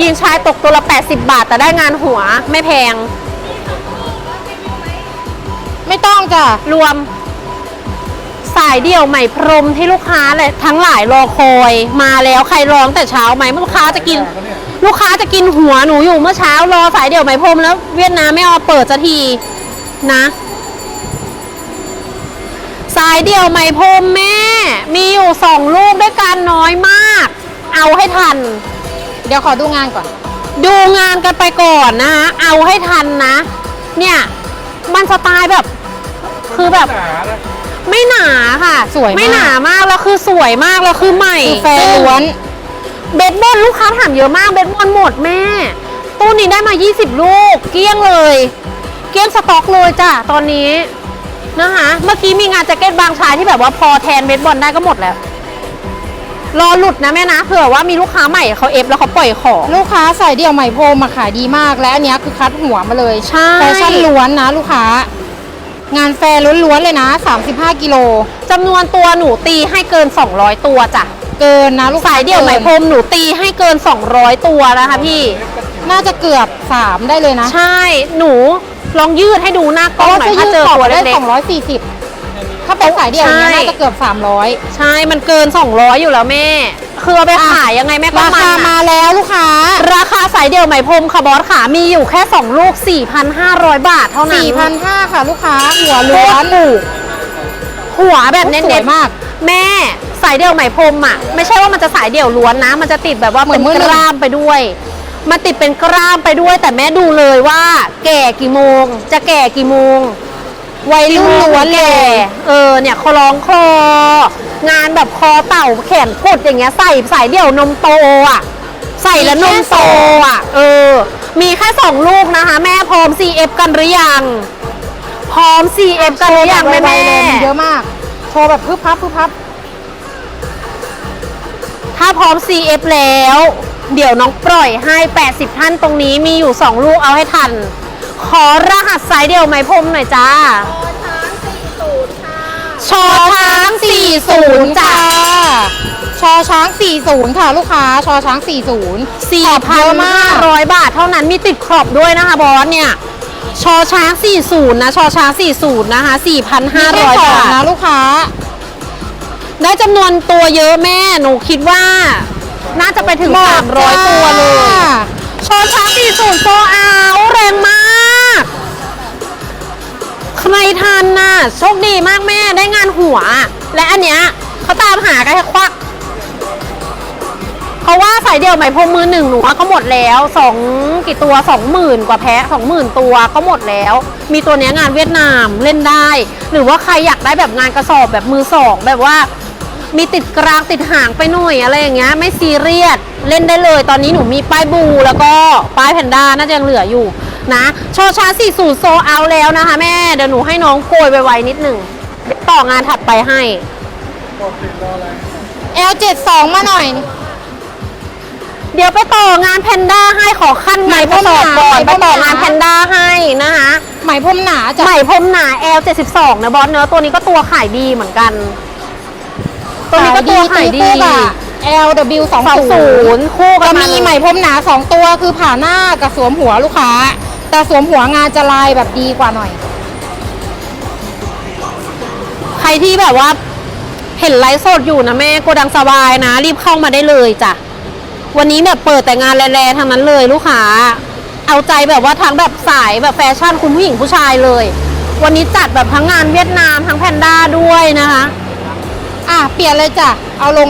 ยีนชายตกตัวละ 80 บาท แต่ได้งานหัวไม่แพง ไม่ต้องจ้ะ รวม สายเดี่ยวใหม่พรมที่ลูกค้าเลยทั้งหลายรอคอยมาแล้วใครร้องแต่เช้าไหมลูกค้าจะกิน ลูกค้าจะกินหัวหนูอยู่เมื่อเช้ารอสายเดี่ยวไหมพรมแล้วเวียดนามไม่เอาเปิดสักทีนะ สายเดี่ยวไหมพรมแม่ มีอยู่สองลูกด้วยกันน้อยมาก เอาให้ทัน เดี๋ยวขอดูงานก่อน ดูงานกันไปก่อนนะคะเอาให้ทันนะ เนี่ย มันสไตล์แบบ คือแบบไม่หนาค่ะ สวยมาก ไม่หนามากแล้วคือสวยมากแล้วคือใหม่คือแฟร์ล้วน เบสบอลลูกค้าถามเยอะมากเบสบอลหมดแม่ ตู้นี้ได้มา 20 ลูก เกลี้ยงเลย เกลี้ยงสต็อกเลยจ้ะตอนนี้นะคะ เมื่อกี้มีงานแจ็คเก็ตบางชายที่แบบว่าพอแทนเบสบอลได้ก็หมดแล้ว รอหลุดนะแม่นะ เผื่อว่ามีลูกค้าใหม่เขาเอฟแล้วเขาปล่อยของ ลูกค้าใส่เดี่ยวไหมพรมมาขายดีมาก และอันเนี้ยคือคัดหัวมาเลยใช่ แฟชั่นล้วนนะลูกค้า งานแฟร์ล้วนๆเลยนะ 35 กิโล จำนวนตัวหนูตีให้เกิน 200 ตัวจ้ะเกินนะลูกค้สายเดี่ยวไหมพรมหนูตีให้เกิน 200 ตัวนะคะพี่ น่าจะเกือบ 3 ได้เลยนะใช่หนูลองยืดให้ดูหน้ากเพล้อราะงว่าหน่อยจะถ้ายืดเจอขอบตัวได้เล็ก240 ถ้าเป็นสายเดี่ยวอย่างเงี้ยใช่น่าจะเกือบ 300ๆใช่ มันเกิน 200 อยู่แล้วแม่ คือเอาไปขายยังไงแม่ก็รามันคาอะมาแล้วลูกค้า ราคาสายเดี่ยวไหมพรมค่ะบอสขามีอยู่แค่ 2 ลูก 4,500 บาทเท่านั้น4,500 ค่ะลูกค้า หัวโคล้วตนรถูกหัวแบบเน้สวยนมากๆแม่สายเดี่ยวไหมพรมอะ ไม่ใช่ว่ามันจะสายเดี่ยวล้วนนะ มันจะติดแบบว่าเหมืเป็อนนมือหนึ่กงล้ามไปด้วยมันติดเป็นกล้ามไปด้วย แต่แม่ดูเลยว่า แก่กี่โมง จะแก่กี่โมง วัยรุ่นล้วนเลแก่ยเออเนี่ยคอร้องคอ งานแบบคอเต่าแขนกุดอย่างเงี้ยใส่สายเดี่ยวนมโตอะ ใส่แล้วนมโตอะ เออ มีแค่สองลูกนะคะ แม่พร้อม CF กันหรือยัง พร้อม CF กันหรือยังแม่ไวแม่ๆเลยมันเยอะมาก โชว์แบบพึบพับพึบพับ ถ้าพร้อม CF แล้ว เดี๋ยวน้องปล่อยให้ 80 ท่านตรงนี้มีอยู่ 2 ลูกเอาให้ทัน ขอรหัสสายเดี่ยวไหมพรมหน่อยจ้าชอช้าง 40 จ้าชอช้าง 40 ค่ะลูกค้า ชอช้าง 40 4,500 บาทเท่านั้นมีติดขอบด้วยนะคะบอสเนี่ย ชอช้าง 40 นะชอช้าง 40 นะคะ 4,500 บาทนะลูกค้า ได้จำนวนตัวเยอะแม่หนูคิดว่า น่าจะไปถึง 300 ตัวเลย ชอช้าง 40โซเอา ใครทันน่ะโชคดีมากแม่ได้งานหัว และอันเนี้ยเขาตามหากันแควักเพราะว่าสายเดี่ยวไหมพรมมือหนึ่งหนูว่าก็หมดแล้วสองกี่ตัวสองหมื่นกว่าแพ้สองหมื่นตัวก็หมดแล้ว มีตัวเนี้ยงานเวียดนามเล่นได้ หรือว่าใครอยากได้แบบงานกระสอบแบบมือสองแบบว่ามีติดกลางติดหางไปหน่อยอะไรอย่างเงี้ยไม่ซีเรียสเล่นได้เลย ตอนนี้หนูมีป้ายบูแล้วก็ป้ายแพนด้าน่าจะยังเหลืออยู่ นะชอชาสี่สูตรโซเอาแล้วนะคะแม่ เดี๋ยวหนูให้น้องโกยไปไวๆนิดหนึ่งเดี๋ยวต่องานถัดไปให้ L72 มาหน่อย เดี๋ยวไปต่องานแพนด้าให้ขอขั้นไหมกระสอบก่อนไหมไปพรมหนา ต่องานแพนด้าให้นะคะไหมพรมหนาจ้ะไหมพรมหนา L72 นะบอสเนื้อะตัวนี้ก็ตัวขายดีเหมือนกัน ตัวนี้ก็ตัวขายดีคู่กับ LW20 20คู่กัจะนมามีเลย ไหมพรมหนา 2 ตัวคือผ่าหน้ากับสวมหัวลูกค้า แต่สวมหัวงานจะลายแบบดีกว่าหน่อย ใครที่แบบว่า เห็นไลฟ์สดอยู่นะแม่โกดังสบายนะ รีบเข้ามาได้เลยจ้ะ วันนี้แบบเปิดแต่งานแรงๆทั้งนั้นเลยลูกค้า เอาใจแบบว่าทั้งแบบสายแบบแฟชั่นคุณผู้หญิงผู้ชายเลย วันนี้จัดแบบทั้งงานเวียดนามทั้งแพนด้าด้วยนะคะ อะเปลี่ยนเลยจ้ะ เอาลง